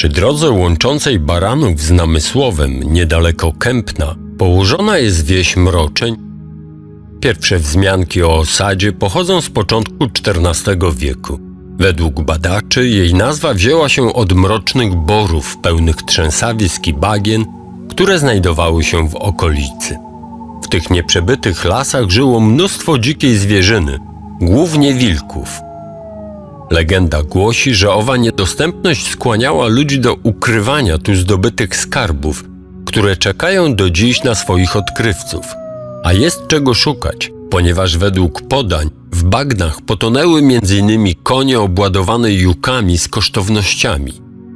Przy drodze łączącej Baranów z Namysłowem, niedaleko Kępna, położona jest wieś Mroczeń. Pierwsze wzmianki o osadzie pochodzą z początku XIV wieku. Według badaczy jej nazwa wzięła się od mrocznych borów pełnych trzęsawisk i bagien, które znajdowały się w okolicy. W tych nieprzebytych lasach żyło mnóstwo dzikiej zwierzyny, głównie wilków. Legenda głosi, że owa niedostępność skłaniała ludzi do ukrywania tu zdobytych skarbów, które czekają do dziś na swoich odkrywców. A jest czego szukać, ponieważ według podań w bagnach potonęły m.in. konie obładowane jukami z kosztownościami,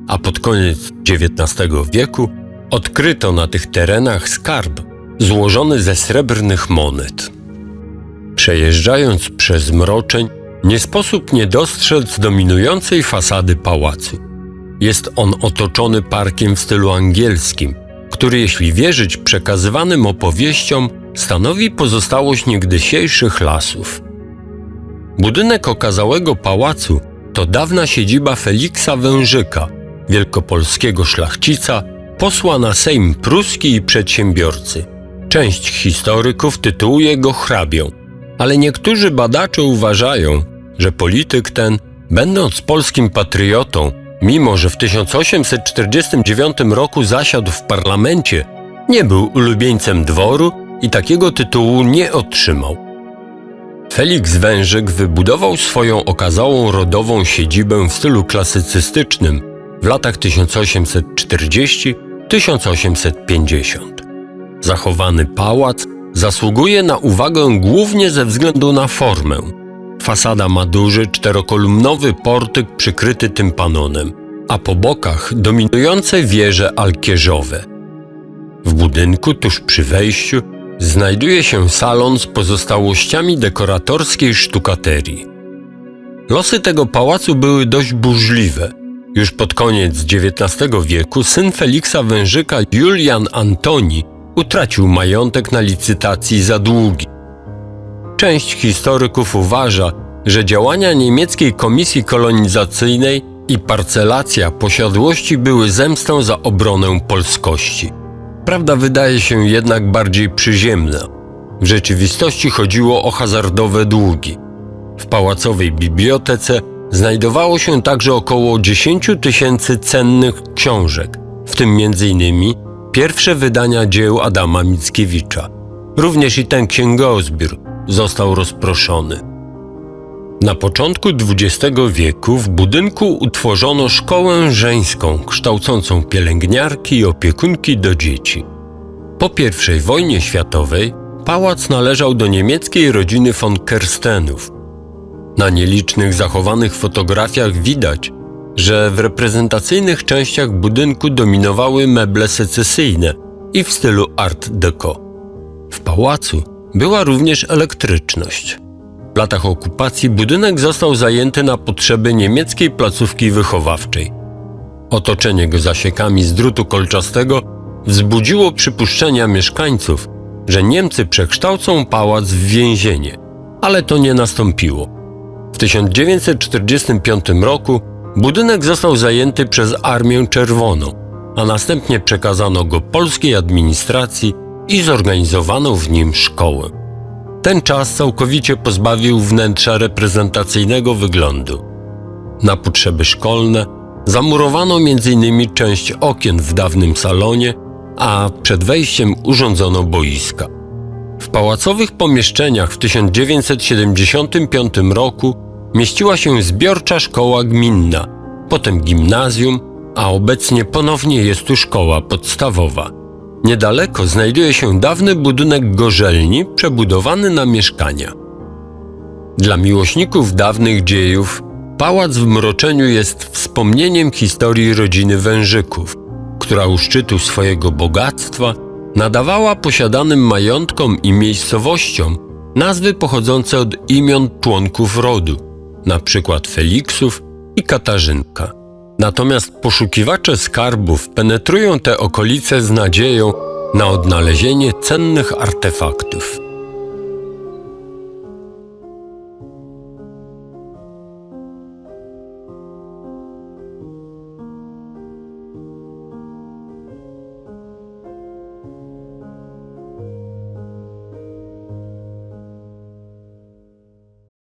a pod koniec XIX wieku odkryto na tych terenach skarb złożony ze srebrnych monet. Przejeżdżając przez mroczeń, nie sposób nie dostrzec dominującej fasady pałacu. Jest on otoczony parkiem w stylu angielskim, który, jeśli wierzyć przekazywanym opowieściom, stanowi pozostałość niegdysiejszych lasów. Budynek okazałego pałacu to dawna siedziba Feliksa Wężyka, wielkopolskiego szlachcica, posła na Sejm pruski i przedsiębiorcy. Część historyków tytułuje go hrabią, ale niektórzy badacze uważają, że polityk ten, będąc polskim patriotą, mimo że w 1849 roku zasiadł w parlamencie, nie był ulubieńcem dworu i takiego tytułu nie otrzymał. Felix Wężyk wybudował swoją okazałą rodową siedzibę w stylu klasycystycznym w latach 1840-1850. Zachowany pałac zasługuje na uwagę głównie ze względu na formę. Fasada ma duży czterokolumnowy portyk przykryty tympanonem, a po bokach dominujące wieże alkierzowe. W budynku tuż przy wejściu znajduje się salon z pozostałościami dekoratorskiej sztukaterii. Losy tego pałacu były dość burzliwe. Już pod koniec XIX wieku syn Feliksa Wężyka Julian Antoni utracił majątek na licytacji za długi. Część historyków uważa, że działania niemieckiej komisji kolonizacyjnej i parcelacja posiadłości były zemstą za obronę polskości. Prawda wydaje się jednak bardziej przyziemna. W rzeczywistości chodziło o hazardowe długi. W pałacowej bibliotece znajdowało się także około 10 tysięcy cennych książek, w tym m.in. pierwsze wydania dzieł Adama Mickiewicza. Również i ten księgozbiór został rozproszony. Na początku XX wieku w budynku utworzono szkołę żeńską kształcącą pielęgniarki i opiekunki do dzieci. Po I wojnie światowej pałac należał do niemieckiej rodziny von Kerstenów. Na nielicznych zachowanych fotografiach widać, że w reprezentacyjnych częściach budynku dominowały meble secesyjne i w stylu art deco. W pałacu była również elektryczność. W latach okupacji budynek został zajęty na potrzeby niemieckiej placówki wychowawczej. Otoczenie go zasiekami z drutu kolczastego wzbudziło przypuszczenia mieszkańców, że Niemcy przekształcą pałac w więzienie, ale to nie nastąpiło. W 1945 roku budynek został zajęty przez Armię Czerwoną, a następnie przekazano go polskiej administracji i zorganizowano w nim szkołę. Ten czas całkowicie pozbawił wnętrza reprezentacyjnego wyglądu. Na potrzeby szkolne zamurowano m.in. część okien w dawnym salonie, a przed wejściem urządzono boiska. W pałacowych pomieszczeniach w 1975 roku mieściła się zbiorcza szkoła gminna, potem gimnazjum, a obecnie ponownie jest tu szkoła podstawowa. Niedaleko znajduje się dawny budynek gorzelni przebudowany na mieszkania. Dla miłośników dawnych dziejów pałac w Mroczeniu jest wspomnieniem historii rodziny Wężyków, która u szczytu swojego bogactwa nadawała posiadanym majątkom i miejscowościom nazwy pochodzące od imion członków rodu, przykład Feliksów i Katarzynka. Natomiast poszukiwacze skarbów penetrują te okolice z nadzieją na odnalezienie cennych artefaktów.